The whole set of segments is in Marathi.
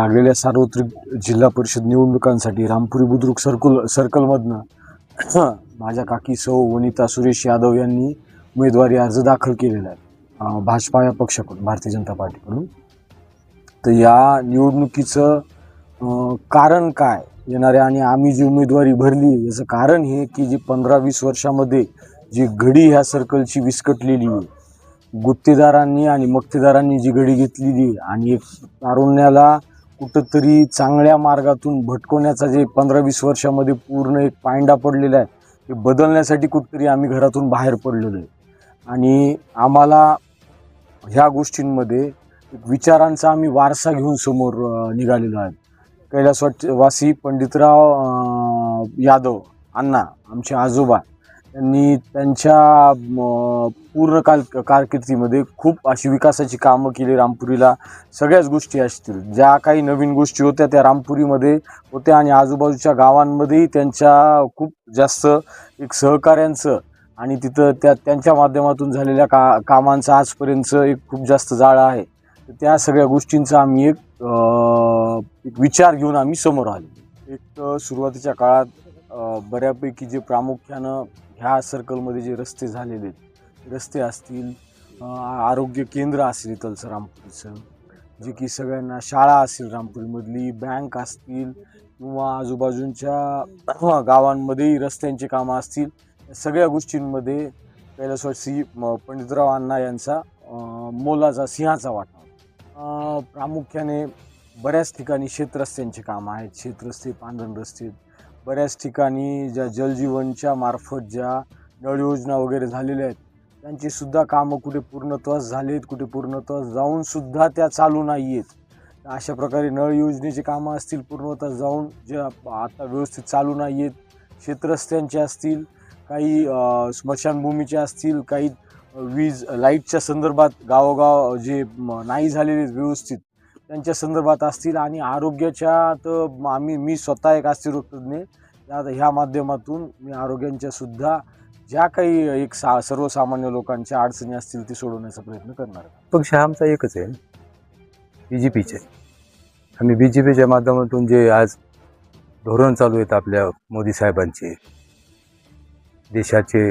लागलेल्या सार्वत्रिक जिल्हा परिषद निवडणुकांसाठी रामपुरी बुद्रुक सर्कल सर्कलमधनं माझ्या काकी सौ वनिता सुरेश यादव यांनी उमेदवारी अर्ज दाखल केलेला आहे. भाजपा या पक्षाकडून भारतीय जनता पार्टीकडून. तर या निवडणुकीचं कारण काय? येणाऱ्या आणि आम्ही जी उमेदवारी भरली याचं कारण हे की जी पंधरा वीस वर्षामध्ये जी घडी ह्या सर्कलची विस्कटलेली आहे गुत्तेदारांनी आणि मक्तेदारांनी जी घडी घेतलेली आणि एक तारुण्याला कुठंतरी चांगल्या मार्गातून भटकवण्याचा जे पंधरा वीस वर्षामध्ये पूर्ण एक पायंडा पडलेला आहे ते बदलण्यासाठी कुठंतरी आम्ही घरातून बाहेर पडलेलो आहे. आणि आम्हाला ह्या गोष्टींमध्ये एक विचारांचा आम्ही वारसा घेऊन समोर निघालेलो आहे. कैलासवासी पंडितराव यादव अण्णा आमचे आजोबा त्यांनी त्यांच्या पूर्ण काल कारकिर्दीमध्ये खूप अशी विकासाची कामं केली रामपुरीला. सगळ्याच गोष्टी असतील. ज्या काही नवीन गोष्टी होत्या त्या रामपुरीमध्ये होत्या आणि आजूबाजूच्या गावांमध्येही त्यांच्या खूप जास्त एक सहकाऱ्यांचं आणि तिथं त्या त्यांच्या माध्यमातून झालेल्या का कामांचं आजपर्यंतचं एक खूप जास्त जाळं आहे. तर त्या सगळ्या गोष्टींचा आम्ही एक एक विचार घेऊन आम्ही समोर आलो एक सुरुवातीच्या काळात बऱ्यापैकी जे प्रामुख्यानं ह्या सर्कलमध्ये जे रस्ते झालेले आहेत रस्ते असतील आरोग्य केंद्र असेल इथलचं रामपूरचं जे की सगळ्यांना शाळा असेल रामपुरीमधली बँक असतील किंवा आजूबाजूंच्या गावांमध्येही रस्त्यांची कामं असतील सगळ्या गोष्टींमध्ये कैलासवासी म- पंडितराव अण्णा यांचा मोलाचा सिंहाचा वाटा. प्रामुख्याने बऱ्याच ठिकाणी शेतरस्त्यांचे कामं आहेत शेतरस्ते पांढरण रस्ते बऱ्याच ठिकाणी ज्या जलजीवनच्या मार्फत ज्या नळ योजना वगैरे झालेल्या आहेत त्यांची सुद्धा कामं कुठे पूर्णत्वास आहेत कुठे पूर्णत्वास जाऊन सुद्धा त्या चालू नाही आहेत अशा प्रकारे नळ योजनेची कामं असतील पूर्णत्वास जाऊन जे आता व्यवस्थित चालू नाही आहेत क्षेत्रस्त्यांचे असतील काही स्मशानभूमीचे असतील काही वीज लाईटच्या संदर्भात गावोगाव जे नाही झालेले आहेत व्यवस्थित त्यांच्या संदर्भात असतील आणि आरोग्याच्या तर आम्ही मी स्वतः एक अस्थिरोगतज्ञ आता ह्या माध्यमातून मी आरोग्यांच्या सुद्धा ज्या काही एक सा सर्वसामान्य लोकांच्या अडचणी असतील ती सोडवण्याचा प्रयत्न करणार पक्ष आमचा एकच आहे. बी जे पीचे आम्ही बी जे पीच्या माध्यमातून जे आज धोरण चालू आहेत आपल्या मोदी साहेबांचे देशाचे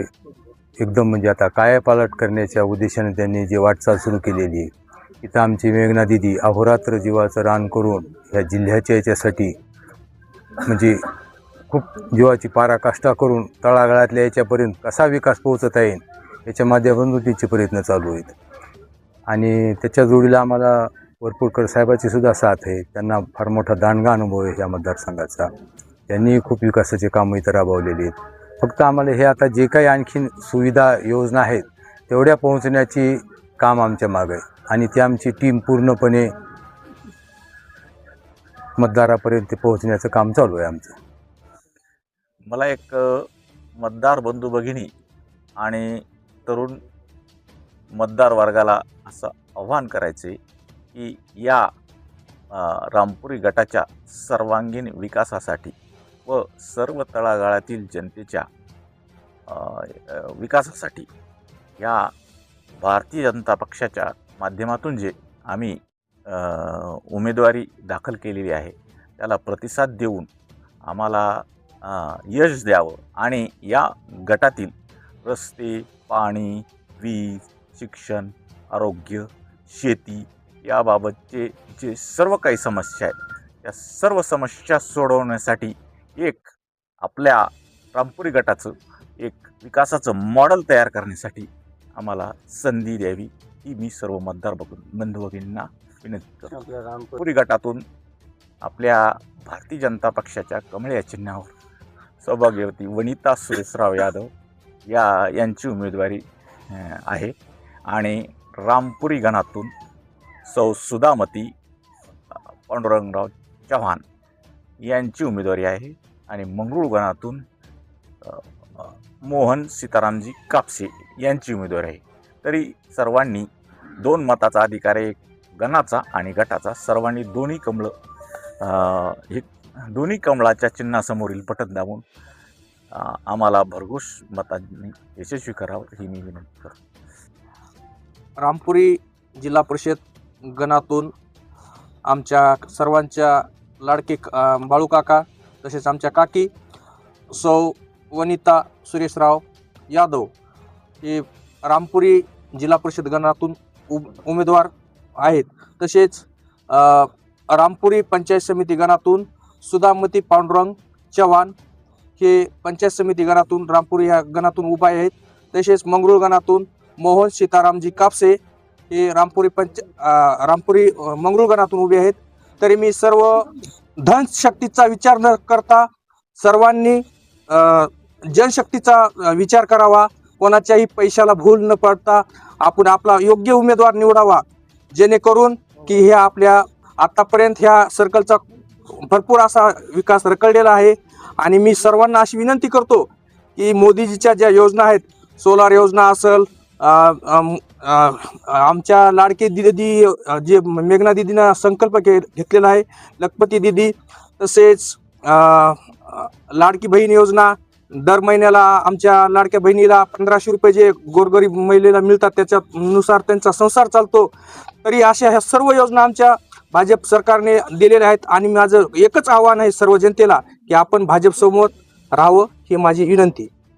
एकदम म्हणजे आता कायापालट करण्याच्या उद्देशाने त्यांनी जी वाटचाल सुरू केलेली आहे इथं आमची मेघना दिदी अहोरात्र जीवाचं रान करून ह्या जिल्ह्याच्या याच्यासाठी म्हणजे खूप जीवाची पाराकाष्ठा करून तळागाळातल्या याच्यापर्यंत कसा विकास पोहोचता येईल याच्या माध्यमातून तिचे प्रयत्न चालू आहेत. आणि त्याच्या जोडीला आम्हाला वरपुडकर साहेबाची सुद्धा साथ आहे. त्यांना फार मोठा दांडगा अनुभव आहे या मतदारसंघाचा. त्यांनी खूप विकासाचे कामं इथं राबवलेली आहेत. फक्त आम्हाला हे आता जे काही आणखीन सुविधा योजना आहेत तेवढ्या पोहोचण्याची काम आमच्या मागं आहे. आणि ती आमची टीम पूर्णपणे मतदारापर्यंत पोहोचण्याचं काम चालू आहे आमचं. मला एक मतदार बंधू भगिनी आणि तरुण मतदार वर्गाला असं आव्हान करायचे की या रामपुरी गटाच्या सर्वांगीण विकासासाठी व सर्व तळागाळातील जनतेच्या विकासासाठी या भारतीय जनता पक्षाच्या माध्यमातून जे आम्ही उमेदवारी दाखल केलेली आहे त्याला प्रतिसाद देऊन आम्हाला यश द्यावं. आणि या गटातील रस्ते पाणी वीज शिक्षण आरोग्य शेती याबाबतचे जे सर्व काही समस्या आहेत त्या सर्व समस्या सोडवण्यासाठी एक आपल्या रामपुरी गटाचं एक विकासाचं मॉडेल तयार करण्यासाठी आम्हाला संधी द्यावी ही मी सर्व मतदार बघून बंधू भगिनींना विनंती करतो. पुरी गटातून आपल्या भारतीय जनता पक्षाच्या कमळ या चिन्हावर सौभाग्यवती वनिता सुरेशराव यादव या यांची उमेदवारी आहे. आणि रामपुरी गणातून सौ सुधामती पांडुरंगराव चव्हाण यांची उमेदवारी आहे. आणि मंगरूळ गणातून मोहन सीतारामजी कापसे यांची उमेदवारी आहे. तरी सर्वांनी दोन मताचा अधिकार आहे. एक गणाचा आणि गटाचा. सर्वांनी दोन्ही कमळं अं, हे दोन्ही कमळाच्या चिन्हासमोरील बटन दाबून आम्हाला भरघोस मतांनी यशस्वी करावं ही मी विनंती करतो. रामपुरी जिल्हा परिषद गणातून आमच्या सर्वांच्या लाडके बाळू काका तसेच आमच्या काकी सौ वनिता सुरेशराव यादव हे रामपुरी जिल्हा परिषद गणातून उब उमेदवार आहेत. तसेच रामपुरी पंचायत समिती गणातून सुधामती पांडुरंग चव्हाण हे पंचायत समिती गणातून रामपुरी या गणातून उभा आहेत. तसेच मंगरूळ गणातून मोहन सीतारामजी कापसे हे रामपुरी पंच रामपुरी मंगरूळ गणातून उभे आहेत. तरी मी सर्व धनशक्तीचा विचार न करता सर्वांनी जनशक्तीचा विचार करावा. कोणाच्याही पैशाला भूल न पडता आपण आपला योग्य उमेदवार निवडावा. जेणेकरून की ह्या आपल्या आतापर्यंत ह्या सर्कलचा भरपूर असा विकास रखडलेला आहे. आणि मी सर्वांना अशी विनंती करतो की मोदीजीच्या ज्या योजना आहेत सोलार योजना असेल आमच्या लाडके दिदी जे मेघना दिदीनं संकल्प के घेतलेला आहे लखपती दिदी तसेच लाडकी बहीण योजना दर महिन्याला आमच्या लाडक्या बहिणीला पंधराशे रुपये जे गोरगरीब महिलेला मिळतात त्याच्यानुसार त्यांचा संसार चालतो. तरी अशा ह्या सर्व योजना आमच्या भाजप सरकारने दिलेले आहेत आणि माझं एकच आव्हान आहे सर्व जनतेला की आपण भाजपसमोर राहावं ही माझी विनंती